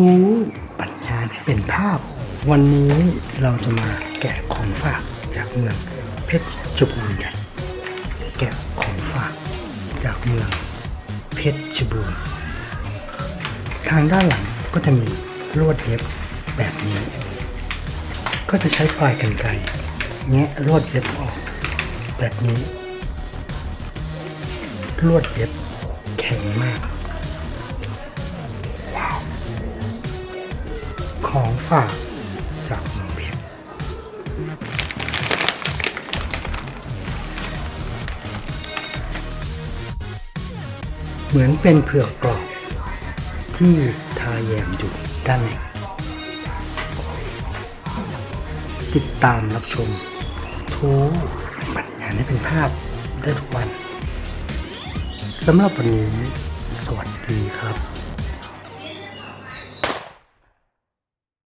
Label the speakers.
Speaker 1: ทูปัญญาให้เป็นภาพ วันนี้เราจะมาแกะของฝากจากเมืองเพชรชบูรณ์กันแกะของฝากจากเมืองเพชรชบูรณ์ทางด้านหลังก็จะมีลวดเย็บแบบนี้ ก็จะใช้ปลายกันไกรแงะลวดเย็บออกแบบนี้ ลวดเย็บแข็งมาก ของฝากจากเมืองเพชรเหมือนเป็นเผือกกรอบที่ทาแยมอยู่ด้านในติดตามรับชมทูปัญญาให้เป็นภาพได้ทุกวันสำหรับวันนี้ สวัสดีครับ